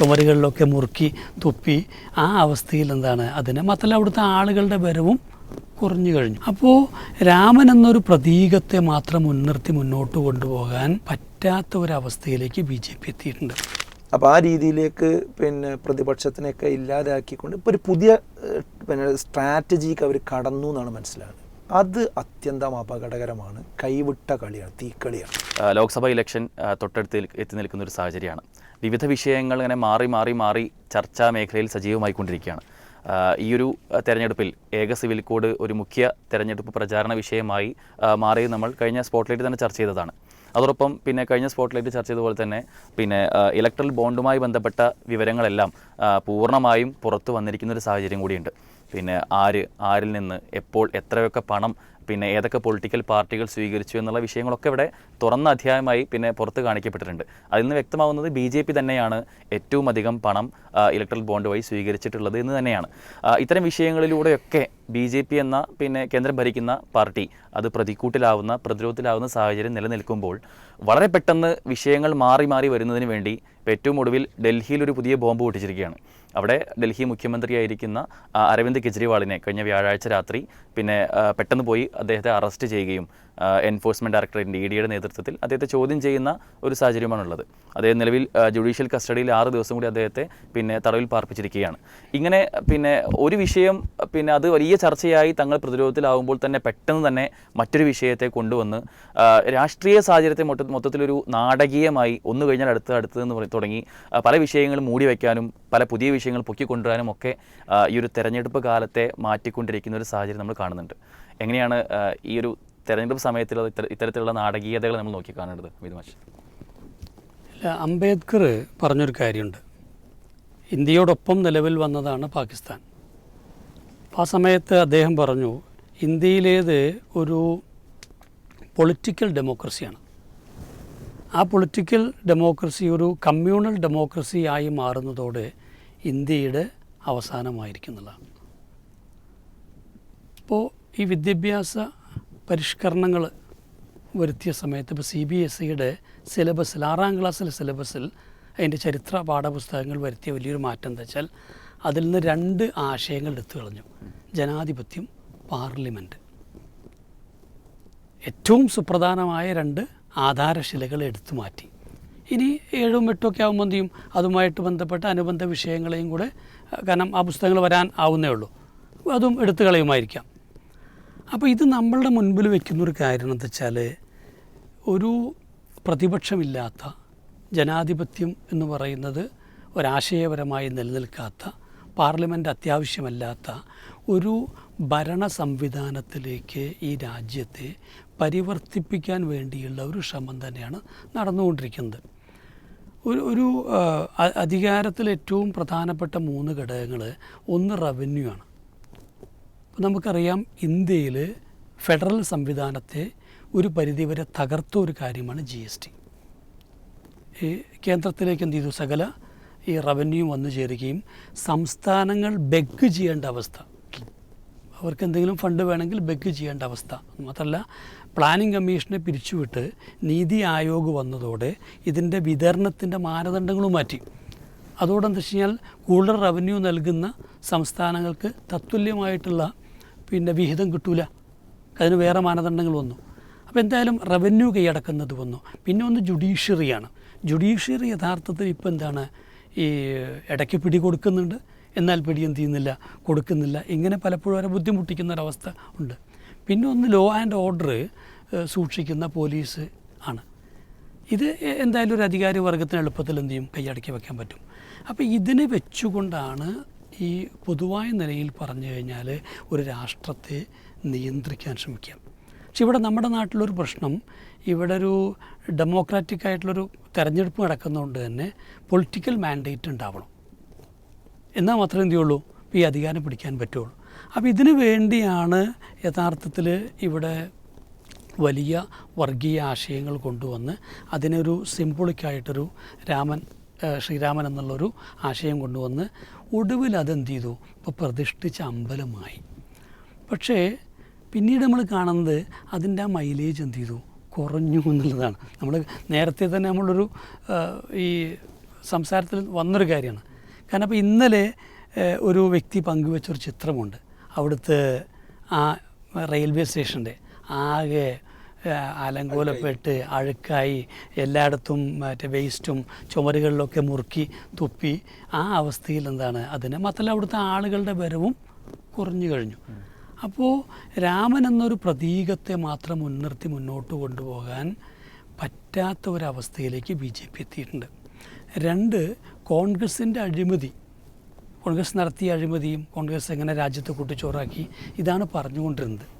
ചുമരുകളിലൊക്കെ മുറുക്കി തുപ്പി ആ അവസ്ഥയിൽ എന്താണ്? അതിനെ മാത്രമല്ല അവിടുത്തെ ആളുകളുടെ വരവും കുറഞ്ഞു കഴിഞ്ഞു. അപ്പോൾ രാമൻ എന്നൊരു പ്രതീകത്തെ മാത്രം മുൻനിർത്തി മുന്നോട്ട് കൊണ്ടുപോകാൻ പറ്റാത്ത ഒരവസ്ഥയിലേക്ക് ബി ജെ പി എത്തിയിട്ടുണ്ട്. അപ്പോൾ ആ രീതിയിലേക്ക് പിന്നെ പ്രതിപക്ഷത്തിനെയൊക്കെ ഇല്ലാതാക്കിക്കൊണ്ട് ഇപ്പോൾ ഒരു പുതിയ പിന്നെ സ്ട്രാറ്റജിക്ക് അവർ കടന്നു എന്നാണ് മനസ്സിലാകുന്നത്. അത് അത്യന്തം അപകടകരമാണ്. കൈവിട്ട കളിയാണ് തീക്കളിയാണ്. ലോക്സഭ ഇലക്ഷൻ തൊട്ടടുത്ത് എത്തി നിൽക്കുന്ന ഒരു സാഹചര്യമാണ്. വിവിധ വിഷയങ്ങൾ ഇങ്ങനെ മാറി മാറി മാറി ചർച്ചാ മേഖലയിൽ സജീവമായിക്കൊണ്ടിരിക്കുകയാണ്. ഈ ഒരു തെരഞ്ഞെടുപ്പിൽ ഏക സിവിൽ കോഡ് ഒരു മുഖ്യ തെരഞ്ഞെടുപ്പ് പ്രചാരണ വിഷയമായി മാറി നമ്മൾ കഴിഞ്ഞ സ്പോട്ട്ലൈറ്റ് തന്നെ ചർച്ച ചെയ്തതാണ്. അതോടൊപ്പം പിന്നെ കഴിഞ്ഞ സ്പോട്ട്ലൈറ്റ് ചർച്ച ചെയ്തതുപോലെ തന്നെ പിന്നെ ഇലക്ട്രൽ ബോണ്ടുമായി ബന്ധപ്പെട്ട വിവരങ്ങളെല്ലാം പൂർണമായും പുറത്തു വന്നിരിക്കുന്ന ഒരു സാഹചര്യം കൂടിയുണ്ട്. പിന്നെ ആര് ആരിൽ നിന്ന് എപ്പോൾ എത്രയൊക്കെ പണം പിന്നെ ഏതൊക്കെ പൊളിറ്റിക്കൽ പാർട്ടികൾ സ്വീകരിച്ചു എന്നുള്ള വിഷയങ്ങളൊക്കെ ഇവിടെ തുറന്ന അധ്യായമായി പിന്നെ പുറത്ത് കാണിക്കപ്പെട്ടിട്ടുണ്ട്. അതിൽ നിന്ന് വ്യക്തമാവുന്നത് ബി ജെ പി തന്നെയാണ് ഏറ്റവും അധികം പണം ഇലക്ട്രൽ ബോണ്ട് വഴി സ്വീകരിച്ചിട്ടുള്ളത് എന്ന് തന്നെയാണ്. ഇത്തരം വിഷയങ്ങളിലൂടെയൊക്കെ ബി ജെ പി എന്ന പിന്നെ കേന്ദ്രം ഭരിക്കുന്ന പാർട്ടി അത് പ്രതിക്കൂട്ടിലാവുന്ന പ്രതിരോധത്തിലാവുന്ന സാഹചര്യം നിലനിൽക്കുമ്പോൾ വളരെ പെട്ടെന്ന് വിഷയങ്ങൾ മാറി മാറി വരുന്നതിന് വേണ്ടി ഏറ്റവും ഒടുവിൽ ഡൽഹിയിൽ ഒരു പുതിയ ബോംബ് പൊട്ടിച്ചിരിക്കുകയാണ്. അവിടെ ഡൽഹി മുഖ്യമന്ത്രിയായിരിക്കുന്ന അരവിന്ദ് കെജ്രിവാളിനെ കഴിഞ്ഞ വ്യാഴാഴ്ച രാത്രി പിന്നെ പെട്ടെന്ന് പോയി അദ്ദേഹത്തെ അറസ്റ്റ് ചെയ്യുകയും എൻഫോഴ്സ്മെന്റ് ഡയറക്ടറേറ്റിന്റെ ഇ ഡിയുടെ നേതൃത്വത്തിൽ അദ്ദേഹത്തെ ചോദ്യം ചെയ്യുന്ന ഒരു സാഹചര്യമാണുള്ളത്. അദ്ദേഹം നിലവിൽ ജുഡീഷ്യൽ കസ്റ്റഡിയിൽ ആറ് ദിവസം കൂടി അദ്ദേഹത്തെ പിന്നെ തടവിൽ പാർപ്പിച്ചിരിക്കുകയാണ്. ഇങ്ങനെ പിന്നെ ഒരു വിഷയം പിന്നെ അത് വലിയ ചർച്ചയായി തങ്ങൾ പ്രതിരോധത്തിലാവുമ്പോൾ തന്നെ പെട്ടെന്ന് തന്നെ മറ്റൊരു വിഷയത്തെ കൊണ്ടുവന്ന് രാഷ്ട്രീയ സാഹചര്യത്തെ മൊത്ത മൊത്തത്തിലൊരു നാടകീയമായി ഒന്ന് കഴിഞ്ഞാൽ അടുത്ത് അടുത്തതെന്ന് തുടങ്ങി പല വിഷയങ്ങളും മൂടി വയ്ക്കാനും പല പുതിയ വിഷയങ്ങൾ പൊക്കിക്കൊണ്ടുവരാനും ഒക്കെ ഈ ഒരു തെരഞ്ഞെടുപ്പ് കാലത്തെ മാറ്റിക്കൊണ്ടിരിക്കുന്ന ഒരു സാഹചര്യം നമ്മൾ കാണുന്നുണ്ട്. എങ്ങനെയാണ് ഈ ഒരു തെരഞ്ഞെടുപ്പ് സമയത്തിൽ ഇത്തരത്തിലുള്ള നാടകീയതകൾ നമ്മൾ നോക്കി കാണേണ്ടത് വിധമാശ് അല്ല അംബേദ്കർ പറഞ്ഞൊരു കാര്യമുണ്ട്. ഇന്ത്യയോടൊപ്പം നിലവിൽ വന്നതാണ് പാകിസ്ഥാൻ. ആ സമയത്ത് അദ്ദേഹം പറഞ്ഞു ഇന്ത്യയിലേത് ഒരു പൊളിറ്റിക്കൽ ഡെമോക്രസിയാണ്. ആ പൊളിറ്റിക്കൽ ഡെമോക്രസി ഒരു കമ്മ്യൂണൽ ഡെമോക്രസി ആയി മാറുന്നതോടെ ഇന്ത്യയുടെ അവസാനമായിരിക്കുന്നതാണ് ഇപ്പോൾ ഈ വിദ്യാഭ്യാസ പരിഷ്കരണങ്ങൾ വരുത്തിയ സമയത്ത് ഇപ്പോൾ സി ബി എസ് സിയുടെ സിലബസിൽ ആറാം ക്ലാസ്സിലെ സിലബസിൽ അതിന്റെ ചരിത്ര പാഠപുസ്തകങ്ങൾ വരുത്തിയ വലിയൊരു മാറ്റം എന്താ വെച്ചാൽ അതിൽ നിന്ന് രണ്ട് ആശയങ്ങൾ എടുത്തു കളഞ്ഞു. ജനാധിപത്യം പാർലമെന്റ്. ഏറ്റവും സുപ്രധാനമായ രണ്ട് ആധാരശിലകൾ എടുത്തു മാറ്റി. ഇനി ഏഴും എട്ടും ഒക്കെ ആകുമ്പോൾ എന്ത് ചെയ്യും? അതുമായിട്ട് ബന്ധപ്പെട്ട അനുബന്ധ വിഷയങ്ങളെയും കൂടെ കാരണം ആ പുസ്തകങ്ങൾ വരാൻ ആവുന്നേ ഉള്ളൂ. അതും എടുത്തു കളയുമായിരിക്കാം. അപ്പോൾ ഇത് നമ്മളുടെ മുൻപിൽ വെക്കുന്നൊരു കാര്യം എന്താ വെച്ചാൽ ഒരു പ്രതിപക്ഷമില്ലാത്ത ജനാധിപത്യം എന്ന് പറയുന്നത് ഒരാശയപരമായി നിലനിൽക്കാത്ത പാർലമെന്റ് അത്യാവശ്യമല്ലാത്ത ഒരു ഭരണ സംവിധാനത്തിലേക്ക് ഈ രാജ്യത്തെ പരിവർത്തിപ്പിക്കാൻ വേണ്ടിയുള്ള ഒരു ശ്രമം തന്നെയാണ് നടന്നുകൊണ്ടിരിക്കുന്നത്. ഒരു ഒരു അധികാരത്തിൽ ഏറ്റവും പ്രധാനപ്പെട്ട മൂന്ന് ഘടകങ്ങൾ ഒന്ന് റവന്യൂ ആണ്. നമുക്കറിയാം ഇന്ത്യയിൽ ഫെഡറൽ സംവിധാനത്തെ ഒരു പരിധിവരെ തകർത്ത ഒരു കാര്യമാണ് ജി എസ് ടി. ഈ കേന്ദ്രത്തിലേക്ക് എന്ത് ചെയ്തു? സകല ഈ റവന്യൂ വന്നു ചേരുകയും സംസ്ഥാനങ്ങൾ ബെഗ് ചെയ്യേണ്ട അവസ്ഥ. അവർക്ക് എന്തെങ്കിലും ഫണ്ട് വേണമെങ്കിൽ ബെഗ് ചെയ്യേണ്ട അവസ്ഥ. മാത്രമല്ല പ്ലാനിംഗ് കമ്മീഷനെ പിരിച്ചുവിട്ട് നീതി ആയോഗ് വന്നതോടെ ഇതിന്റെ വിതരണത്തിന്റെ മാനദണ്ഡങ്ങളും മാറ്റി. അതോടെ എന്താ വെച്ച് കഴിഞ്ഞാൽ കൂടുതൽ റവന്യൂ നൽകുന്ന സംസ്ഥാനങ്ങൾക്ക് തത്തുല്യമായിട്ടുള്ള പിന്നെ വിഹിതം കിട്ടൂല. അതിന് വേറെ മാനദണ്ഡങ്ങൾ വന്നു. അപ്പോൾ എന്തായാലും റവന്യൂ കൈയടക്കുന്നത് വന്നു. പിന്നെ ഒന്ന് ജുഡീഷ്യറിയാണ് ജുഡീഷ്യറി യഥാർത്ഥത്തിൽ ഇപ്പോൾ എന്താണ്? ഈ ഇടയ്ക്ക് പിടി കൊടുക്കുന്നുണ്ട്. എന്നാൽ പിടി എന്ത് ചെയ്യുന്നില്ല? കൊടുക്കുന്നില്ല. ഇങ്ങനെ പലപ്പോഴും അവരെ ബുദ്ധിമുട്ടിക്കുന്ന ഒരവസ്ഥ ഉണ്ട്. പിന്നെ ഒന്ന് ലോ ആൻഡ് ഓർഡർ സൂക്ഷിക്കുന്ന പോലീസ് ആണ്. ഇത് എന്തായാലും ഒരു അധികാരി വർഗത്തിന് എളുപ്പത്തിൽ എന്ത് ചെയ്യും? കൈയടക്കി വെക്കാൻ പറ്റും. അപ്പോൾ ഇതിനെ വെച്ചുകൊണ്ടാണ് ഈ പൊതുവായ നിലയിൽ പറഞ്ഞു കഴിഞ്ഞാൽ ഒരു രാഷ്ട്രത്തെ നിയന്ത്രിക്കാൻ ശ്രമിക്കാം. പക്ഷെ ഇവിടെ നമ്മുടെ നാട്ടിലൊരു പ്രശ്നം ഇവിടെ ഒരു ഡെമോക്രാറ്റിക് ആയിട്ടുള്ളൊരു തെരഞ്ഞെടുപ്പ് നടക്കുന്നതുകൊണ്ട് തന്നെ പൊളിറ്റിക്കൽ മാൻഡേറ്റ് ഉണ്ടാവണം. എന്നാൽ മാത്രമേ എന്ത് ചെയ്യുള്ളൂ? ഈ അധികാരം പിടിക്കാൻ പറ്റുള്ളൂ. അപ്പോൾ ഇതിനു വേണ്ടിയാണ് യഥാർത്ഥത്തിൽ ഇവിടെ വലിയ വർഗീയ ആശയങ്ങൾ കൊണ്ടുവന്ന് അതിനൊരു സിംബോളിക്കായിട്ടൊരു രാമൻ ശ്രീരാമൻ എന്നുള്ളൊരു ആശയം കൊണ്ടുവന്ന് ഒടുവിൽ അതെന്ത് ചെയ്തു ഇപ്പോൾ പ്രതിഷ്ഠിച്ച അമ്പലമായി. പക്ഷേ പിന്നീട് നമ്മൾ കാണുന്നത് അതിന്റെ ആ മൈലേജ് എന്ത് ചെയ്തു കുറഞ്ഞു എന്നുള്ളതാണ്. നമ്മൾ നേരത്തെ തന്നെ നമ്മളൊരു ഈ സംസാരത്തിൽ വന്നൊരു കാര്യമാണ്. കാരണം അപ്പോൾ ഇന്നലെ ഒരു വ്യക്തി പങ്കുവെച്ചൊരു ചിത്രമുണ്ട്. അവിടുത്തെ ആ റെയിൽവേ സ്റ്റേഷന്റെ. ആകെ അലങ്കോലപ്പെട്ട് അഴുക്കായി എല്ലായിടത്തും മറ്റേ വേസ്റ്റും ചുമരുകളിലൊക്കെ മുറുക്കി തുപ്പി ആ അവസ്ഥയിൽ എന്താണ് അതിന് മാത്രമല്ല അവിടുത്തെ ആളുകളുടെ വരവും കുറഞ്ഞു കഴിഞ്ഞു. അപ്പോൾ രാമൻ എന്നൊരു പ്രതീകത്തെ മാത്രം മുൻനിർത്തി മുന്നോട്ട് കൊണ്ടുപോകാൻ പറ്റാത്ത ഒരവസ്ഥയിലേക്ക് ബി ജെ പി എത്തിയിട്ടുണ്ട്. രണ്ട് കോൺഗ്രസിന്റെ അഴിമതി. കോൺഗ്രസ് നടത്തിയ അഴിമതിയും കോൺഗ്രസ് എങ്ങനെ രാജ്യത്തെ കൂട്ടിച്ചോറാക്കി ഇതാണ് പറഞ്ഞുകൊണ്ടിരുന്നത്.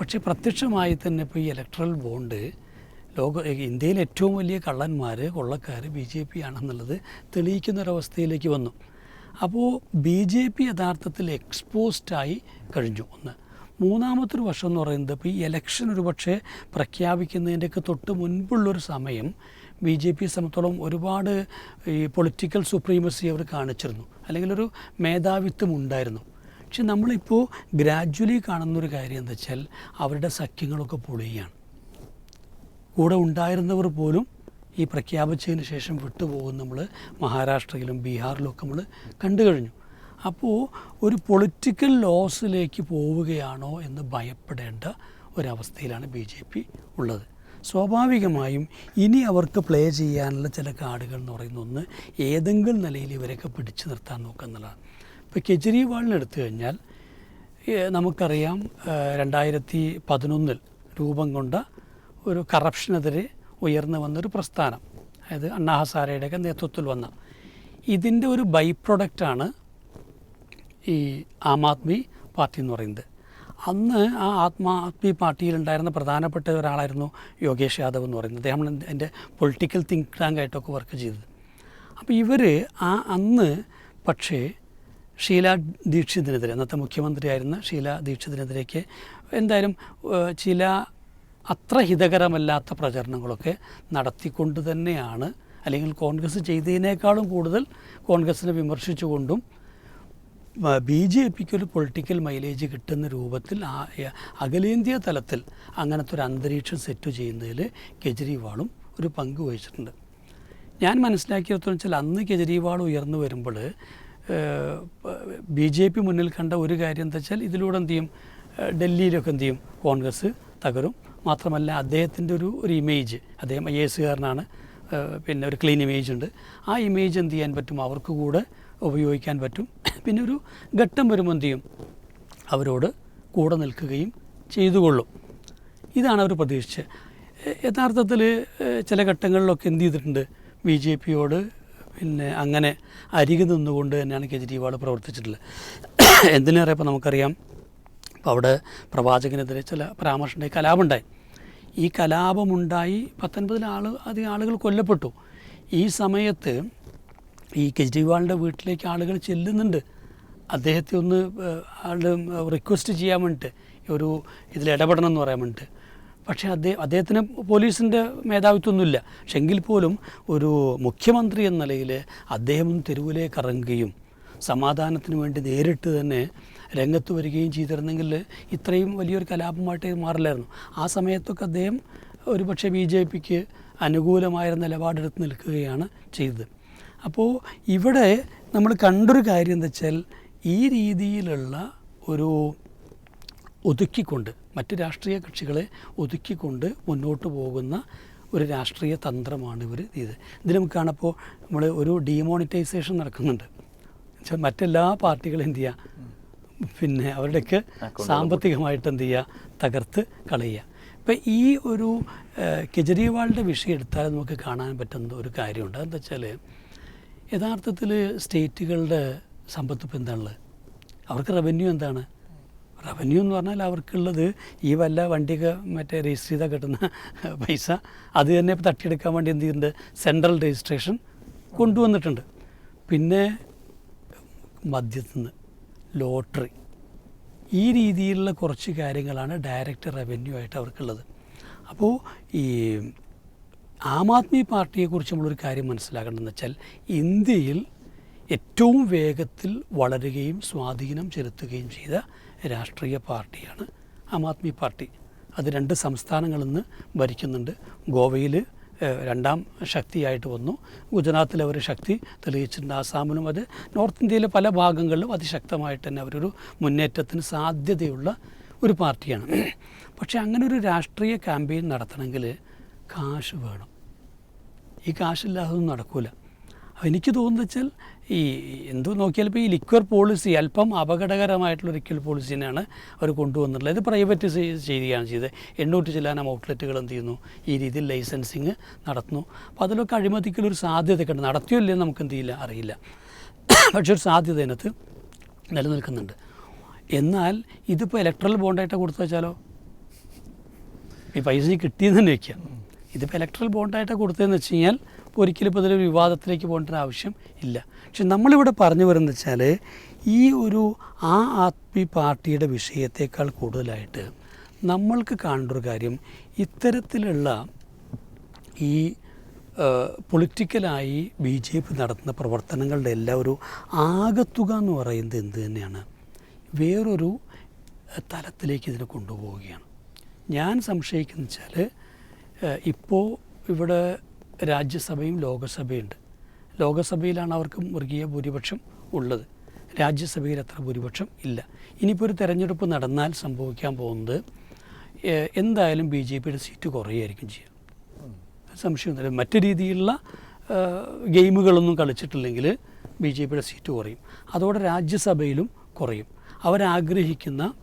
പക്ഷേ പ്രത്യക്ഷമായി തന്നെ ഇപ്പോൾ ഈ ഇലക്ട്രൽ ബോണ്ട് ലോക ഇന്ത്യയിലെ ഏറ്റവും വലിയ കള്ളന്മാർ കൊള്ളക്കാർ ബി ജെ പി ആണെന്നുള്ളത് തെളിയിക്കുന്നൊരവസ്ഥയിലേക്ക് വന്നു. അപ്പോൾ ബി ജെ പി യഥാർത്ഥത്തിൽ എക്സ്പോസ്ഡായി കഴിഞ്ഞു. ഒന്ന്. മൂന്നാമത്തൊരു വർഷം എന്ന് പറയുന്നത് ഇപ്പോൾ ഈ ഇലക്ഷൻ ഒരു പക്ഷേ പ്രഖ്യാപിക്കുന്നതിന്റെയൊക്കെ തൊട്ട് മുൻപുള്ളൊരു സമയം ബി ജെ പി സംബന്ധിച്ചോളം ഒരുപാട് ഈ പൊളിറ്റിക്കൽ സുപ്രീമസി അവർ കാണിച്ചിരുന്നു. അല്ലെങ്കിൽ ഒരു മേധാവിത്വം ഉണ്ടായിരുന്നു. പക്ഷെ നമ്മളിപ്പോൾ ഗ്രാജ്വലി കാണുന്നൊരു കാര്യം എന്താ വെച്ചാൽ അവരുടെ സഖ്യങ്ങളൊക്കെ പൊളിയുകയാണ്. കൂടെ ഉണ്ടായിരുന്നവർ പോലും ഈ പ്രഖ്യാപിച്ചതിന് ശേഷം വിട്ടുപോകും നമ്മൾ മഹാരാഷ്ട്രയിലും ബീഹാറിലും ഒക്കെ നമ്മൾ കണ്ടു കഴിഞ്ഞു. അപ്പോൾ ഒരു പൊളിറ്റിക്കൽ ലോസിലേക്ക് പോവുകയാണോ എന്ന് ഭയപ്പെടേണ്ട ഒരവസ്ഥയിലാണ് ബി ജെ പി ഉള്ളത്. സ്വാഭാവികമായും ഇനി അവർക്ക് പ്ലേ ചെയ്യാനുള്ള ചില കാർഡുകൾ എന്ന് പറയുന്ന ഒന്ന് ഏതെങ്കിലും നിലയിൽ ഇവരൊക്കെ പിടിച്ചു നിർത്താൻ നോക്കുക എന്നുള്ളതാണ്. ഇപ്പോൾ കെജ്രിവാളിനെ എടുത്തു കഴിഞ്ഞാൽ നമുക്കറിയാം രണ്ടായിരത്തി പതിനൊന്നിൽ രൂപം കൊണ്ട ഒരു കറപ്ഷനെതിരെ ഉയർന്നു വന്നൊരു പ്രസ്ഥാനം. അതായത് അണ്ണാ ഹസാരയുടെയൊക്കെ നേതൃത്വത്തിൽ വന്ന. ഇതിന്റെ ഒരു ബൈ പ്രൊഡക്റ്റാണ് ഈ ആം ആദ്മി പാർട്ടി എന്ന് പറയുന്നത്. അന്ന് ആ ആത്മാ ആദ്മി പാർട്ടിയിലുണ്ടായിരുന്ന പ്രധാനപ്പെട്ട ഒരാളായിരുന്നു യോഗേഷ് യാദവ് എന്ന് പറയുന്നത്. അദ്ദേഹം എന്റെ പൊളിറ്റിക്കൽ തിങ്ക് ടാങ്കായിട്ടൊക്കെ വർക്ക് ചെയ്തത്. അപ്പോൾ ഇവർ ആ അന്ന് പക്ഷേ ഷീല ദീക്ഷിതിനെതിരെ അന്നത്തെ മുഖ്യമന്ത്രിയായിരുന്ന ഷീല ദീക്ഷിതിനെതിരേക്ക് എന്തായാലും ചില അത്ര ഹിതകരമല്ലാത്ത പ്രചരണങ്ങളൊക്കെ നടത്തിക്കൊണ്ട് തന്നെയാണ് അല്ലെങ്കിൽ കോൺഗ്രസ് ചെയ്തതിനേക്കാളും കൂടുതൽ കോൺഗ്രസിനെ വിമർശിച്ചുകൊണ്ടും ബി ജെ പിക്ക് ഒരു പൊളിറ്റിക്കൽ മൈലേജ് കിട്ടുന്ന രൂപത്തിൽ അഖിലേന്ത്യാ തലത്തിൽ അങ്ങനത്തെ ഒരു അന്തരീക്ഷം സെറ്റ് ചെയ്യുന്നതിൽ കെജ്രിവാളും ഒരു പങ്ക് വഹിച്ചിട്ടുണ്ട്. ഞാൻ മനസ്സിലാക്കിയെന്ന് വെച്ചാൽ അന്ന് കെജ്രിവാൾ ഉയർന്നു വരുമ്പോൾ ബി ജെ പി മുന്നിൽ കണ്ട ഒരു കാര്യം എന്താ വെച്ചാൽ ഇതിലൂടെ എന്ത് ചെയ്യും? ഡൽഹിയിലൊക്കെ എന്ത് ചെയ്യും? കോൺഗ്രസ് തകരും. മാത്രമല്ല അദ്ദേഹത്തിന്റെ ഒരു ഒരു ഇമേജ് അദ്ദേഹം ഐ എസ് കാരനാണ് പിന്നെ ഒരു ക്ലീൻ ഇമേജ് ഉണ്ട്. ആ ഇമേജ് എന്ത് ചെയ്യാൻ പറ്റും? അവർക്ക് കൂടെ ഉപയോഗിക്കാൻ പറ്റും. പിന്നെ ഒരു ഘട്ടം വരുമ്പോൾ എന്ത് ചെയ്യും? അവരോട് കൂടെ നിൽക്കുകയും ചെയ്തുകൊള്ളും. ഇതാണ് അവർ പ്രതീക്ഷിച്ചത്. യഥാർത്ഥത്തിൽ ചില ഘട്ടങ്ങളിലൊക്കെ എന്ത് ചെയ്തിട്ടുണ്ട്? ബി ജെ പിയോട് പിന്നെ അങ്ങനെ അരികെ നിന്നുകൊണ്ട് തന്നെയാണ് കെജ്രിവാൾ പ്രവർത്തിച്ചിട്ടുള്ളത്. എന്തിനേറെ ഇപ്പോൾ നമുക്കറിയാം അപ്പോൾ അവിടെ പ്രവാചകനെതിരെ ചില പരാമർശമുണ്ടായി കലാപമുണ്ടായി. ഈ കലാപമുണ്ടായി പത്തൊൻപതിൽ ആൾ അധികം ആളുകൾ കൊല്ലപ്പെട്ടു. ഈ സമയത്ത് ഈ കെജ്രിവാളിന്റെ വീട്ടിലേക്ക് ആളുകൾ ചെല്ലുന്നുണ്ട്. അദ്ദേഹത്തെ ഒന്ന് ആളുടെ റിക്വസ്റ്റ് ചെയ്യാൻ വേണ്ടിയിട്ട് ഒരു ഇതിൽ ഇടപെടണം എന്ന് പറയാൻ വേണ്ടിയിട്ട്. പക്ഷേ അദ്ദേഹം അദ്ദേഹത്തിന് പോലീസിന്റെ മേധാവിത്വമൊന്നുമില്ല. പക്ഷെ എങ്കിൽ പോലും ഒരു മുഖ്യമന്ത്രി എന്ന നിലയിൽ അദ്ദേഹം തെരുവിലേക്ക് ഇറങ്ങുകയും സമാധാനത്തിന് വേണ്ടി നേരിട്ട് തന്നെ രംഗത്ത് വരികയും ചെയ്തിരുന്നെങ്കിൽ ഇത്രയും വലിയൊരു കലാപമായിട്ട് മാറില്ലായിരുന്നു. ആ സമയത്തൊക്കെ അദ്ദേഹം ഒരുപക്ഷെ ബി ജെ പിക്ക് അനുകൂലമായ നിലപാടെടുത്ത് നിൽക്കുകയാണ് ചെയ്തത്. അപ്പോൾ ഇവിടെ നമ്മൾ കണ്ടൊരു കാര്യം എന്താ വെച്ചാൽ ഈ രീതിയിലുള്ള ഒരു ഒതുക്കിക്കൊണ്ട് മറ്റ് രാഷ്ട്രീയ കക്ഷികളെ ഒതുക്കിക്കൊണ്ട് മുന്നോട്ട് പോകുന്ന ഒരു രാഷ്ട്രീയ തന്ത്രമാണ് ഇവർ ഇത്. ഇതിൽ നമുക്ക് കാണപ്പോൾ നമ്മൾ ഒരു ഡീമോണിറ്റൈസേഷൻ നടക്കുന്നുണ്ട്. വെച്ചാൽ മറ്റെല്ലാ പാർട്ടികളും എന്ത് ചെയ്യുക പിന്നെ അവരുടെയൊക്കെ സാമ്പത്തികമായിട്ട് എന്ത് ചെയ്യുക തകർത്ത് കളയുക. ഇപ്പം ഈ ഒരു കെജ്രിവാളിന്റെ വിഷയം എടുത്താൽ നമുക്ക് കാണാൻ പറ്റുന്ന ഒരു കാര്യമുണ്ട്. എന്താ വെച്ചാൽ യഥാർത്ഥത്തിൽ സ്റ്റേറ്റുകളുടെ സമ്പത്ത് ഇപ്പം എന്താണുള്ളത് അവർക്ക് റവന്യൂ എന്താണ്? റവന്യൂ എന്ന് പറഞ്ഞാൽ അവർക്കുള്ളത് ഈ വല്ല വണ്ടിക്ക് മറ്റേ രജിസ്റ്റർ ചെയ്താൽ കിട്ടുന്ന പൈസ. അത് തന്നെ തട്ടിയെടുക്കാൻ വേണ്ടി എന്ത് ചെയ്യുന്നുണ്ട്? സെൻട്രൽ രജിസ്ട്രേഷൻ കൊണ്ടുവന്നിട്ടുണ്ട്. പിന്നെ മദ്യത്തിൽ നിന്ന് ലോട്ടറി ഈ രീതിയിലുള്ള കുറച്ച് കാര്യങ്ങളാണ് ഡയറക്റ്റ് റവന്യൂ ആയിട്ട് അവർക്കുള്ളത്. അപ്പോൾ ഈ ആം ആദ്മി പാർട്ടിയെക്കുറിച്ച് നമ്മളൊരു കാര്യം മനസ്സിലാക്കേണ്ടതെന്ന് വെച്ചാൽ ഇന്ത്യയിൽ ഏറ്റവും വേഗത്തിൽ വളരുകയും സ്വാധീനം ചെലുത്തുകയും ചെയ്ത രാഷ്ട്രീയ പാർട്ടിയാണ്. ആം ആദ്മി പാർട്ടി. അത് രണ്ട് സംസ്ഥാനങ്ങളിൽ നിന്ന് ഭരിക്കുന്നുണ്ട്. ഗോവയിൽ രണ്ടാം ശക്തിയായിട്ട് വന്നു. ഗുജറാത്തിൽ അവർ ശക്തി തെളിയിച്ചിട്ടുണ്ട്. ആസാമിലും അത് നോർത്ത് ഇന്ത്യയിലെ പല ഭാഗങ്ങളിലും അതിശക്തമായിട്ട് തന്നെ അവരൊരു മുന്നേറ്റത്തിന് സാധ്യതയുള്ള ഒരു പാർട്ടിയാണ്. പക്ഷേ അങ്ങനെ ഒരു രാഷ്ട്രീയ ക്യാമ്പയിൻ നടത്തണമെങ്കിൽ കാശ് വേണം. ഈ കാശില്ലാതൊന്നും നടക്കൂല. അപ്പോൾ എനിക്ക് തോന്നുന്നത് വെച്ചാൽ ഈ എന്തു നോക്കിയാൽ ഇപ്പോൾ ഈ ലിക്വർ പോളിസി അല്പം അപകടകരമായിട്ടുള്ള ലിക്വർ പോളിസി തന്നെയാണ് അവർ കൊണ്ടുവന്നിട്ടുള്ളത്. ഇത് പ്രൈവറ്റ് ചെയ്യുകയാണ് ചെയ്തത്. എണ്ണൂറ്റി ചില്ലാനം ഔട്ട്ലെറ്റുകൾ എന്ത് ചെയ്യുന്നു? ഈ രീതിയിൽ ലൈസൻസിങ് നടത്തുന്നു. അപ്പോൾ അതിലൊക്കെ അഴിമതിക്കുള്ളൊരു സാധ്യത ഉണ്ട്. നടത്തിയോ ഇല്ലയോ നമുക്ക് എന്ത് ചെയ്യില്ല അറിയില്ല. പക്ഷെ ഒരു സാധ്യത അതിനകത്ത് നിലനിൽക്കുന്നുണ്ട്. എന്നാൽ ഇതിപ്പോൾ ഇലക്ട്രൽ ബോണ്ടായിട്ട് കൊടുത്തു വെച്ചാലോ? ഈ പൈസ കിട്ടിയെന്ന് തന്നെ വയ്ക്കുക ഇതിപ്പോൾ ഇലക്ട്രൽ ബോണ്ടായിട്ട് കൊടുത്തതെന്ന് വെച്ച് കഴിഞ്ഞാൽ ഒരിക്കലും ഇപ്പോൾ ഇതിലൊരു വിവാദത്തിലേക്ക് പോകേണ്ട ആവശ്യം ഇല്ല. പക്ഷെ നമ്മളിവിടെ പറഞ്ഞു വരുന്നത് വെച്ചാൽ ഈ ഒരു ആ ആത്മി പാർട്ടിയുടെ വിഷയത്തേക്കാൾ കൂടുതലായിട്ട് നമ്മൾക്ക് കാണേണ്ട ഒരു കാര്യം ഇത്തരത്തിലുള്ള ഈ പൊളിറ്റിക്കലായി ബി ജെ പി നടത്തുന്ന പ്രവർത്തനങ്ങളുടെ എല്ലാം ഒരു ആകത്തുക എന്ന് പറയുന്നത് എന്ത് തന്നെയാണ്? വേറൊരു തലത്തിലേക്ക് ഇതിനെ കൊണ്ടുപോവുകയാണ്. ഞാൻ സംശയിക്കുന്ന വെച്ചാൽ ഇപ്പോൾ ഇവിടെ രാജ്യസഭയും ലോകസഭയുണ്ട്. ലോകസഭയിലാണ് അവർക്ക് മൃഗീയ ഭൂരിപക്ഷം ഉള്ളത്. രാജ്യസഭയിൽ അത്ര ഭൂരിപക്ഷം ഇല്ല. ഇനിയിപ്പോൾ ഒരു തെരഞ്ഞെടുപ്പ് നടന്നാൽ സംഭവിക്കാൻ പോകുന്നത് എന്തായാലും ബി ജെ പിയുടെ സീറ്റ് കുറയുമായിരിക്കും ചെയ്യുക സംശയമൊന്നുമില്ല മറ്റു രീതിയിലുള്ള ഗെയിമുകളൊന്നും കളിച്ചിട്ടില്ലെങ്കിൽ ബി ജെ പിയുടെ സീറ്റ് കുറയും. അതോടെ രാജ്യസഭയിലും കുറയും. അവരാഗ്രഹിക്കുന്ന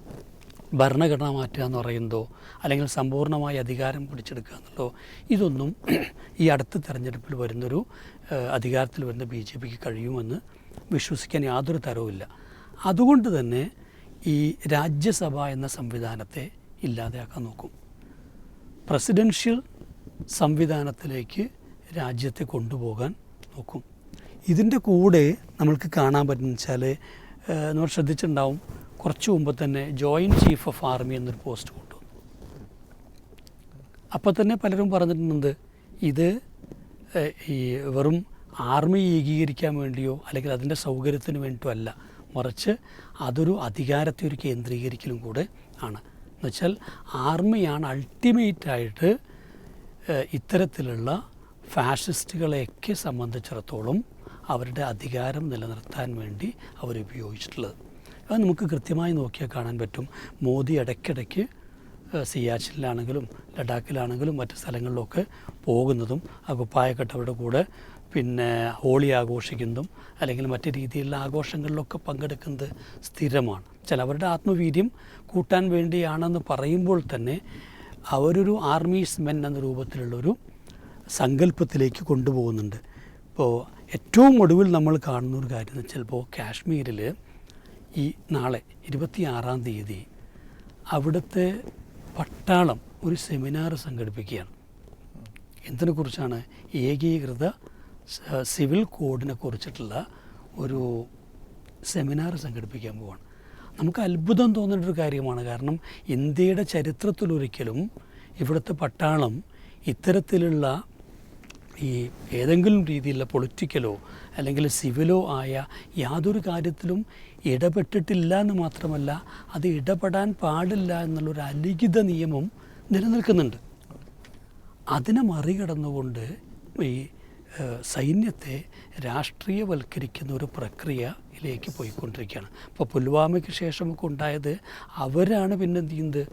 ഭരണഘടന മാറ്റുക എന്ന് പറയുന്നതോ അല്ലെങ്കിൽ സമ്പൂർണമായി അധികാരം പിടിച്ചെടുക്കുക എന്നുള്ളതോ ഇതൊന്നും ഈ അടുത്ത തെരഞ്ഞെടുപ്പിൽ വരുന്നൊരു അധികാരത്തിൽ വരുന്ന ബി ജെ പിക്ക് കഴിയുമെന്ന് വിശ്വസിക്കാൻ യാതൊരു തരവുമില്ല. അതുകൊണ്ട് തന്നെ ഈ രാജ്യസഭ എന്ന സംവിധാനത്തെ ഇല്ലാതെയാക്കാൻ നോക്കും. പ്രസിഡൻഷ്യൽ സംവിധാനത്തിലേക്ക് രാജ്യത്തെ കൊണ്ടുപോകാൻ നോക്കും. ഇതിന്റെ കൂടെ നമ്മൾക്ക് കാണാൻ പറ്റുന്ന വെച്ചാൽ നമ്മൾ ശ്രദ്ധിച്ചിട്ടുണ്ടാവും കുറച്ച് മുമ്പ് തന്നെ ജോയിന്റ് ചീഫ് ഓഫ് ആർമി എന്നൊരു പോസ്റ്റ് കൊണ്ടുവന്നു. അപ്പോൾ തന്നെ പലരും പറഞ്ഞിട്ടുണ്ട് ഇത് ഈ വെറും ആർമി ഏകീകരിക്കാൻ വേണ്ടിയോ അല്ലെങ്കിൽ അതിന്റെ സൗകര്യത്തിന് വേണ്ടിയോ അല്ല. മറിച്ച് അതൊരു അധികാരത്തെ ഒരു കേന്ദ്രീകരിക്കലും കൂടെ ആണ്. എന്നുവെച്ചാൽ ആർമിയാണ് അൾട്ടിമേറ്റായിട്ട് ഇത്തരത്തിലുള്ള ഫാഷിസ്റ്റുകളെയൊക്കെ സംബന്ധിച്ചിടത്തോളം അവരുടെ അധികാരം നിലനിർത്താൻ വേണ്ടി അവർ ഉപയോഗിച്ചിട്ടുള്ളത് അത് നമുക്ക് കൃത്യമായി നോക്കിയാൽ കാണാൻ പറ്റും. മോദി ഇടയ്ക്കിടയ്ക്ക് സിയാച്ചിലാണെങ്കിലും ലഡാക്കിലാണെങ്കിലും മറ്റു സ്ഥലങ്ങളിലൊക്കെ പോകുന്നതും ആ കുപ്പായക്കെട്ടവരുടെ കൂടെ പിന്നെ ഹോളി ആഘോഷിക്കുന്നതും അല്ലെങ്കിൽ മറ്റു രീതിയിലുള്ള ആഘോഷങ്ങളിലൊക്കെ പങ്കെടുക്കുന്നത് സ്ഥിരമാണ്. ചില അവരുടെ ആത്മവീര്യം കൂട്ടാൻ വേണ്ടിയാണെന്ന് പറയുമ്പോൾ തന്നെ അവരൊരു ആർമീസ് മെൻ എന്ന രൂപത്തിലുള്ളൊരു സങ്കല്പത്തിലേക്ക് കൊണ്ടുപോകുന്നുണ്ട്. ഇപ്പോൾ ഏറ്റവും ഒടുവിൽ നമ്മൾ കാണുന്ന ഒരു കാര്യം എന്ന് വെച്ചാൽ ഇപ്പോൾ കാശ്മീരിൽ ഈ നാളെ ഇരുപത്തിയാറാം തീയതി അവിടുത്തെ പട്ടാളം ഒരു സെമിനാർ സംഘടിപ്പിക്കുകയാണ്. എന്തിനെക്കുറിച്ചാണ്? ഏകീകൃത സിവിൽ കോഡിനെ കുറിച്ചിട്ടുള്ള ഒരു സെമിനാർ സംഘടിപ്പിക്കാൻ പോവാണ്. നമുക്ക് അത്ഭുതം തോന്നുന്ന ഒരു കാര്യമാണ്. കാരണം ഇന്ത്യയുടെ ചരിത്രത്തിലൊരിക്കലും ഇവിടുത്തെ പട്ടാളം ഇത്തരത്തിലുള്ള ഈ ഏതെങ്കിലും രീതിയിലുള്ള പൊളിറ്റിക്കലോ അല്ലെങ്കിൽ സിവിലോ ആയ യാതൊരു കാര്യത്തിലും ഇടപെട്ടിട്ടില്ല എന്ന് മാത്രമല്ല അത് ഇടപെടാൻ പാടില്ല എന്നുള്ളൊരു അലിഖിത നിയമം നിലനിൽക്കുന്നുണ്ട്. അതിനെ മറികടന്നുകൊണ്ട് ഈ സൈന്യത്തെ രാഷ്ട്രീയവൽക്കരിക്കുന്ന ഒരു പ്രക്രിയയിലേക്ക് പോയിക്കൊണ്ടിരിക്കുകയാണ്. ഇപ്പോൾ പുൽവാമയ്ക്ക് ശേഷമൊക്കെ ഉണ്ടായത് അവരാണ് പിന്നെ എന്ത് ചെയ്യുന്നത്?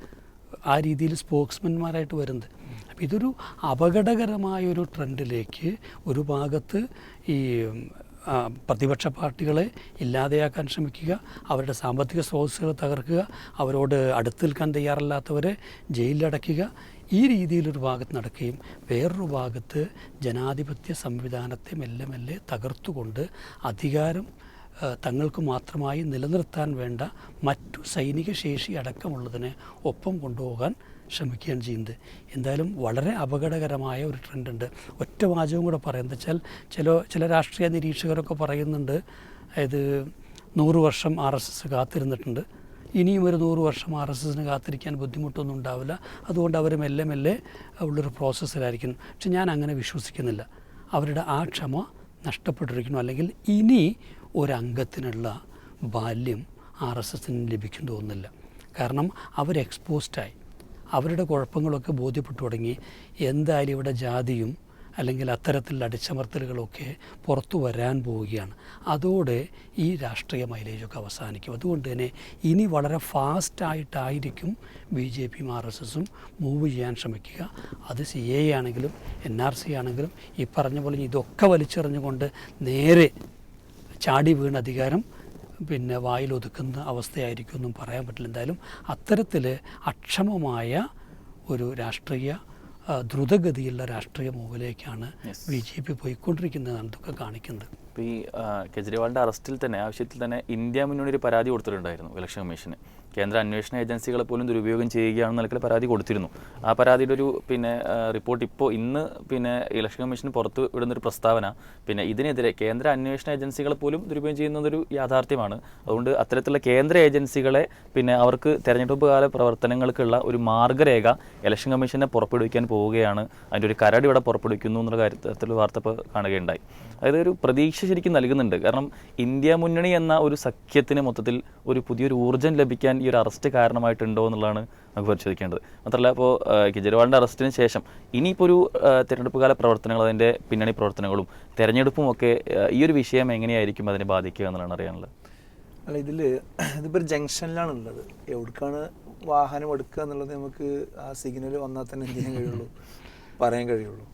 ആ രീതിയിൽ സ്പോക്സ്മാൻമാരായിട്ട് വരുന്നത്. അപ്പോൾ ഇതൊരു അപകടകരമായ ഒരു ട്രെൻഡിലേക്ക് ഒരു ഭാഗത്ത് ഈ പ്രതിപക്ഷ പാർട്ടികളെ ഇല്ലാതെയാക്കാൻ ശ്രമിക്കുക അവരുടെ സാമ്പത്തിക സ്രോതസ്സുകൾ തകർക്കുക അവരോട് അടുത്ത് നിൽക്കാൻ തയ്യാറല്ലാത്തവരെ ജയിലിലടയ്ക്കുക. ഈ രീതിയിലൊരു ഭാഗത്ത് നടക്കുകയും വേറൊരു ഭാഗത്ത് ജനാധിപത്യ സംവിധാനത്തെ മെല്ലെ മെല്ലെ തകർത്തുകൊണ്ട് അധികാരം തങ്ങൾക്ക് മാത്രമായി നിലനിർത്താൻ വേണ്ട മറ്റു സൈനിക ശേഷി അടക്കമുള്ളതിനെ ഒപ്പം കൊണ്ടുപോകാൻ ശ്രമിക്കുകയാണ് ചെയ്യുന്നത്. എന്തായാലും വളരെ അപകടകരമായ ഒരു ട്രെൻഡുണ്ട് ഒറ്റ വാചകം കൂടെ പറയുന്നത് വെച്ചാൽ ചില ചില രാഷ്ട്രീയ നിരീക്ഷകരൊക്കെ പറയുന്നുണ്ട് അതായത് നൂറ് വർഷം ആർ എസ് എസ് കാത്തിരുന്നിട്ടുണ്ട്. ഇനിയും ഒരു നൂറ് വർഷം ആർ എസ് എസിന് കാത്തിരിക്കാൻ ബുദ്ധിമുട്ടൊന്നും ഉണ്ടാവില്ല. അതുകൊണ്ട് അവർ മെല്ലെ മെല്ലെ ഉള്ളൊരു പ്രോസസ്സിലായിരിക്കും പക്ഷെ ഞാൻ അങ്ങനെ വിശ്വസിക്കുന്നില്ല. അവരുടെ ആ ക്ഷമ നഷ്ടപ്പെട്ടിരിക്കുന്നു. അല്ലെങ്കിൽ ഇനി ഒരംഗത്തിനുള്ള ബാല്യം ആർ എസ് എസിന് ലഭിക്കും തോന്നുന്നില്ല കാരണം അവർ എക്സ്പോസ്ഡായി അവരുടെ കുഴപ്പങ്ങളൊക്കെ ബോധ്യപ്പെട്ടു തുടങ്ങി. എന്തായാലും ഇവിടെ ജാതിയും അല്ലെങ്കിൽ അത്തരത്തിലുള്ള അടിച്ചമർത്തലുകളൊക്കെ പുറത്തു വരാൻ പോവുകയാണ്. അതോടെ ഈ രാഷ്ട്രീയ മൈലേജൊക്കെ അവസാനിക്കും. അതുകൊണ്ട് തന്നെ ഇനി വളരെ ഫാസ്റ്റായിട്ടായിരിക്കും ബി ജെ പിയും ആർ എസ് എസും മൂവ് ചെയ്യാൻ ശ്രമിക്കുക. അത് സി എ ആണെങ്കിലും എൻ ആർ സി ആണെങ്കിലും ഈ പറഞ്ഞ പോലെ ഇതൊക്കെ വലിച്ചെറിഞ്ഞുകൊണ്ട് നേരെ ചാടി വീണ അധികാരം പിന്നെ വായിലൊതുക്കുന്ന അവസ്ഥയായിരിക്കും എന്നും പറയാൻ പറ്റില്ല. എന്തായാലും അത്തരത്തിൽ അക്ഷമമായ ഒരു രാഷ്ട്രീയ ദ്രുതഗതിയുള്ള രാഷ്ട്രീയ മൂവിലേക്കാണ് ബി ജെ പി പോയിക്കൊണ്ടിരിക്കുന്നതാണ് ഇതൊക്കെ കാണിക്കുന്നത്. ഇപ്പോൾ ഈ കെജ്രിവാളിന്റെ അറസ്റ്റിൽ തന്നെ ആവശ്യത്തിൽ തന്നെ ഇന്ത്യ മുന്നണി ഒരു പരാതി കൊടുത്തിട്ടുണ്ടായിരുന്നു ഇലക്ഷൻ കമ്മീഷന്. കേന്ദ്ര അന്വേഷണ ഏജൻസികളെ പോലും ദുരുപയോഗം ചെയ്യുകയാണെന്ന നിലയ്ക്ക് പരാതി കൊടുത്തിരുന്നു. ആ പരാതിയുടെ ഒരു പിന്നെ റിപ്പോർട്ട് ഇപ്പോൾ ഇന്ന് പിന്നെ ഇലക്ഷൻ കമ്മീഷൻ പുറത്ത് വിടുന്നൊരു പ്രസ്താവന. പിന്നെ ഇതിനെതിരെ കേന്ദ്ര അന്വേഷണ ഏജൻസികളെ പോലും ദുരുപയോഗം ചെയ്യുന്നതൊരു യാഥാർത്ഥ്യമാണ്. അതുകൊണ്ട് അത്തരത്തിലുള്ള കേന്ദ്ര ഏജൻസികളെ പിന്നെ അവർക്ക് തെരഞ്ഞെടുപ്പ് കാല പ്രവർത്തനങ്ങൾക്കുള്ള ഒരു മാർഗരേഖ ഇലക്ഷൻ കമ്മീഷനെ പുറപ്പെടുവിക്കാൻ പോവുകയാണ്. അതിന്റെ ഒരു കരട് ഇവിടെ പുറപ്പെടുവിക്കുന്നു എന്നുള്ള കാര്യത്തിൽ വാർത്ത ഇപ്പോൾ കാണുകയുണ്ടായി. അതായത് ഒരു പ്രതീക്ഷ ശരിക്കും നൽകുന്നുണ്ട്. കാരണം ഇന്ത്യ മുന്നണി എന്ന ഒരു സഖ്യത്തിന് മൊത്തത്തിൽ ഒരു പുതിയൊരു ഊർജം ലഭിക്കാൻ ഈ ഒരു അറസ്റ്റ് കാരണമായിട്ടുണ്ടോ എന്നുള്ളതാണ് നമുക്ക് പരിശോധിക്കേണ്ടത്. മാത്രമല്ല ഇപ്പോൾ കെജ്രിവാളിന്റെ അറസ്റ്റിന് ശേഷം ഇനിയിപ്പോൾ ഒരു തിരഞ്ഞെടുപ്പ് കാല പ്രവർത്തനങ്ങൾ അതിന്റെ പിന്നണി പ്രവർത്തനങ്ങളും തെരഞ്ഞെടുപ്പും ഒക്കെ ഈ ഒരു വിഷയം എങ്ങനെയായിരിക്കും അതിനെ ബാധിക്കുക എന്നുള്ളതാണ് അറിയാനുള്ളത്. അല്ല ഇതിൽ ഇതിപ്പോൾ ഒരു ജംഗ്ഷനിലാണ് ഉള്ളത് എവിടേക്കാണ് വാഹനം എടുക്കുക എന്നുള്ളത് നമുക്ക് ആ സിഗ്നൽ വന്നാൽ തന്നെ എന്ത് ചെയ്യാൻ കഴിയുള്ളൂ? പറയാൻ കഴിയുള്ളൂ.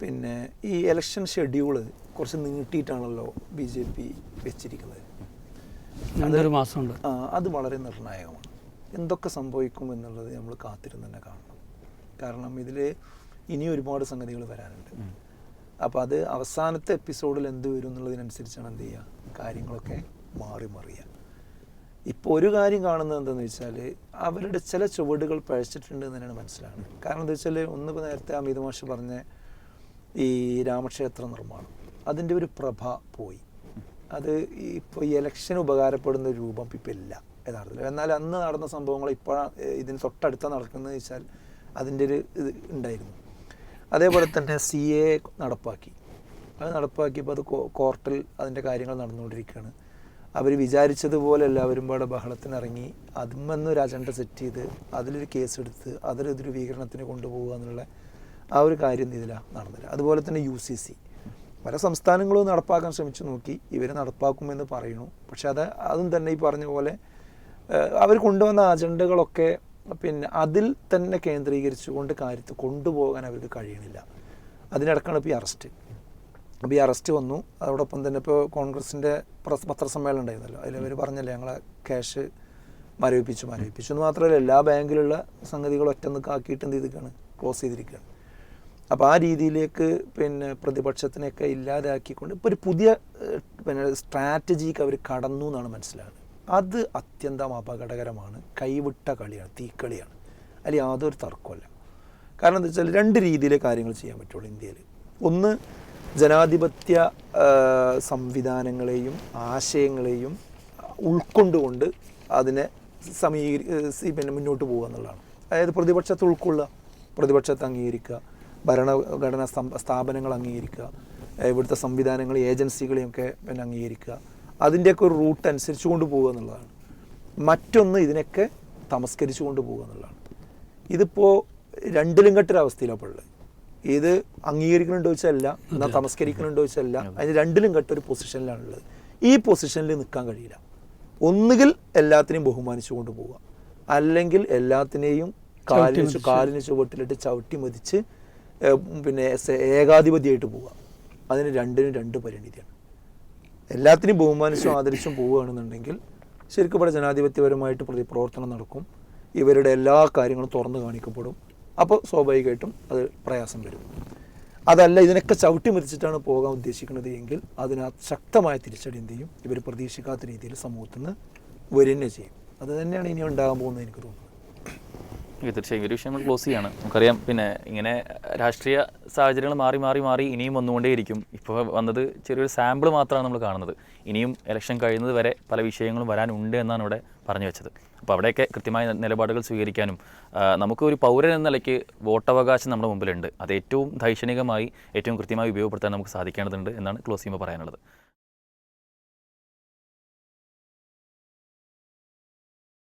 പിന്നെ ഈ ഇലക്ഷൻ ഷെഡ്യൂൾ കുറച്ച് നീട്ടിയിട്ടാണല്ലോ ബി ജെ പി വെച്ചിരിക്കുന്നത്. രണ്ടൊരു മാസമുണ്ട്. അത് വളരെ നിർണായകമാണ്. എന്തൊക്കെ സംഭവിക്കും എന്നുള്ളത് നമ്മൾ കാത്തിരുന്ന് തന്നെ കാണണം. കാരണം ഇതിൽ ഇനി ഒരുപാട് സംഗതികൾ വരാനുണ്ട്. അപ്പോൾ അത് അവസാനത്തെ എപ്പിസോഡിൽ എന്ത് വരും എന്നുള്ളതിനനുസരിച്ചാണ് എന്ത് ചെയ്യുക? കാര്യങ്ങളൊക്കെ മാറി മറിയുക. ഇപ്പോൾ ഒരു കാര്യം കാണുന്നത് എന്താണെന്ന് വെച്ചാൽ അവരുടെ ചില ചുവടുകൾ പഴച്ചിട്ടുണ്ട് എന്ന് തന്നെയാണ് മനസ്സിലാകുന്നത്. കാരണം എന്താ വെച്ചാൽ ഒന്നിപ്പോൾ നേരത്തെ അമിത് മാഷ് പറഞ്ഞ ഈ രാമക്ഷേത്ര നിർമ്മാണം. അതിന്റെ ഒരു പ്രഭ പോയി. അത് ഇപ്പോൾ ഈ ഇലക്ഷൻ ഉപകാരപ്പെടുന്ന രൂപം ഇപ്പം ഇല്ല യഥാർത്ഥത്തിൽ. എന്നാൽ അന്ന് നടന്ന സംഭവങ്ങൾ ഇപ്പോൾ ഇതിന് തൊട്ടടുത്ത നടക്കുന്നത് വെച്ചാൽ അതിന്റെ ഒരു ഇത് ഉണ്ടായിരുന്നു. അതേപോലെ തന്നെ സി എ നടപ്പാക്കി. അത് നടപ്പാക്കിയപ്പോൾ അത് കോർട്ടിൽ അതിന്റെ കാര്യങ്ങൾ നടന്നുകൊണ്ടിരിക്കുകയാണ്. അവർ വിചാരിച്ചതുപോലെ എല്ലാവരും പാടെ ബഹളത്തിനിറങ്ങി അതിമെന്ന് ഒരു അജണ്ട സെറ്റ് ചെയ്ത് അതിലൊരു കേസ് എടുത്ത് അതിലൊരു ധ്രുവീകരണത്തിന് കൊണ്ടുപോകുക എന്നുള്ള ആ ഒരു കാര്യം ഇതിലാണ് നടന്നില്ല. അതുപോലെ തന്നെ യു സി സി പല സംസ്ഥാനങ്ങളും നടപ്പാക്കാൻ ശ്രമിച്ചു നോക്കി. ഇവർ നടപ്പാക്കുമെന്ന് പറയുന്നു. പക്ഷെ അത് അതും തന്നെ ഈ പറഞ്ഞ പോലെ അവർ കൊണ്ടുവന്ന അജണ്ടകളൊക്കെ പിന്നെ അതിൽ തന്നെ കേന്ദ്രീകരിച്ചുകൊണ്ട് കാര്യത്തിൽ കൊണ്ടുപോകാൻ അവർക്ക് കഴിയണില്ല. അതിനിടക്കാണ് ഇപ്പോൾ ഈ അറസ്റ്റ്. അപ്പോൾ ഈ അറസ്റ്റ് വന്നു. അതോടൊപ്പം തന്നെ ഇപ്പോൾ കോൺഗ്രസിന്റെ പത്രസമ്മേളനം ഉണ്ടായിരുന്നല്ലോ. അതിൽ പറഞ്ഞല്ലേ ഞങ്ങളെ ക്യാഷ് മരവിപ്പിച്ചു മരവിപ്പിച്ചു. എന്ന് മാത്രമല്ല എല്ലാ ബാങ്കിലുള്ള സംഗതികൾ ഒറ്റ നിൽക്കാക്കിയിട്ട് എന്ത് ചെയ്തിരിക്കുകയാണ് ക്ലോസ് ചെയ്തിരിക്കുകയാണ് അപ്പോൾ ആ രീതിയിലേക്ക് പിന്നെ പ്രതിപക്ഷത്തിനെയൊക്കെ ഇല്ലാതാക്കിക്കൊണ്ട് ഇപ്പോൾ ഒരു പുതിയ പിന്നെ സ്ട്രാറ്റജിക്ക് അവർ കടന്നു എന്നാണ് മനസ്സിലാകുന്നത്. അത് അത്യന്തം അപകടകരമാണ്. കൈവിട്ട കളിയാണ് തീക്കളിയാണ്. അതിൽ യാതൊരു തർക്കമല്ല കാരണം എന്താ വെച്ചാൽ രണ്ട് രീതിയിലെ കാര്യങ്ങൾ ചെയ്യാൻ പറ്റുള്ളൂ ഇന്ത്യയിൽ ഒന്ന് ജനാധിപത്യ സംവിധാനങ്ങളെയും ആശയങ്ങളെയും ഉൾക്കൊണ്ടുകൊണ്ട് അതിനെ സമീകരി പിന്നെ മുന്നോട്ട് പോകുക എന്നുള്ളതാണ്. അതായത് പ്രതിപക്ഷത്തെ ഉൾക്കൊള്ളുക പ്രതിപക്ഷത്തെ അംഗീകരിക്കുക ഭരണഘടനാ സ്ഥാപനങ്ങൾ അംഗീകരിക്കുക. ഇവിടുത്തെ സംവിധാനങ്ങൾ ഏജൻസികളെയൊക്കെ പിന്നെ അംഗീകരിക്കുക. അതിന്റെയൊക്കെ ഒരു റൂട്ട് അനുസരിച്ച് കൊണ്ട് പോകുക എന്നുള്ളതാണ്. മറ്റൊന്ന് ഇതിനൊക്കെ തമസ്കരിച്ചു കൊണ്ട് പോകുക എന്നുള്ളതാണ്. ഇതിപ്പോൾ രണ്ടിലും കെട്ടൊരവസ്ഥയിലാണ് ഉള്ളത്. ഇത് അംഗീകരിക്കണമെന്ന് വെച്ചല്ല എന്നാൽ തമസ്കരിക്കണമെന്ന് വെച്ചല്ല അതിന് രണ്ടിലും കെട്ടൊരു പൊസിഷനിലാണുള്ളത് ഈ പൊസിഷനിൽ നിൽക്കാൻ കഴിയില്ല. ഒന്നുകിൽ എല്ലാത്തിനെയും ബഹുമാനിച്ചു കൊണ്ട് പോവുക. അല്ലെങ്കിൽ എല്ലാത്തിനെയും കാലിന് കാലിന് ചുവട്ടിലിട്ട് ചവിട്ടി മതിച്ച് പിന്നെ ഏകാധിപതിയായിട്ട് പോവുക. അതിന് രണ്ടിനും രണ്ട് പരിണിതിയാണ്. എല്ലാത്തിനും ബഹുമാനിച്ചും ആദരിച്ചും പോവുകയാണെന്നുണ്ടെങ്കിൽ ശരിക്കും ഇവിടെ ജനാധിപത്യപരമായിട്ട് പ്രതി പ്രവർത്തനം നടക്കും. ഇവരുടെ എല്ലാ കാര്യങ്ങളും തുറന്നു കാണിക്കപ്പെടും. അപ്പോൾ സ്വാഭാവികമായിട്ടും അത് പ്രയാസം വരും. അതല്ല ഇതിനൊക്കെ ചവിട്ടി മരിച്ചിട്ടാണ് പോകാൻ ഉദ്ദേശിക്കുന്നത് എങ്കിൽ അതിന് ശക്തമായ തിരിച്ചടി എന്ത് ചെയ്യും? ഇവർ പ്രതീക്ഷിക്കാത്ത രീതിയിൽ സമൂഹത്തിൽ നിന്ന് വരിക ചെയ്യും. അത് തന്നെയാണ് ഇനി ഉണ്ടാകാൻ പോകുന്നത് എനിക്ക് തോന്നുന്നത്. തീർച്ചയായും. ഒരു വിഷയം നമ്മൾ ക്ലോസ് ചെയ്യാണ്. നമുക്കറിയാം പിന്നെ ഇങ്ങനെ രാഷ്ട്രീയ സാഹചര്യങ്ങൾ മാറി മാറി മാറി ഇനിയും വന്നുകൊണ്ടേയിരിക്കും. ഇപ്പോൾ വന്നത് ചെറിയൊരു സാമ്പിൾ മാത്രമാണ് നമ്മൾ കാണുന്നത്. ഇനിയും ഇലക്ഷൻ കഴിയുന്നത് വരെ പല വിഷയങ്ങളും വരാനുണ്ട് എന്നാണ് ഇവിടെ പറഞ്ഞു വെച്ചത്. അപ്പോൾ അവിടെയൊക്കെ കൃത്യമായ നിലപാടുകൾ സ്വീകരിക്കാനും നമുക്ക് ഒരു പൗരൻ എന്ന നിലയ്ക്ക് വോട്ടവകാശം നമ്മുടെ മുമ്പിലുണ്ട്. അത് ഏറ്റവും ദൈക്ഷണികമായി ഏറ്റവും കൃത്യമായി ഉപയോഗപ്പെടുത്താൻ നമുക്ക് സാധിക്കേണ്ടതുണ്ട് എന്നാണ് ക്ലോസ് ചെയ്യുമ്പോൾ പറയാനുള്ളത്.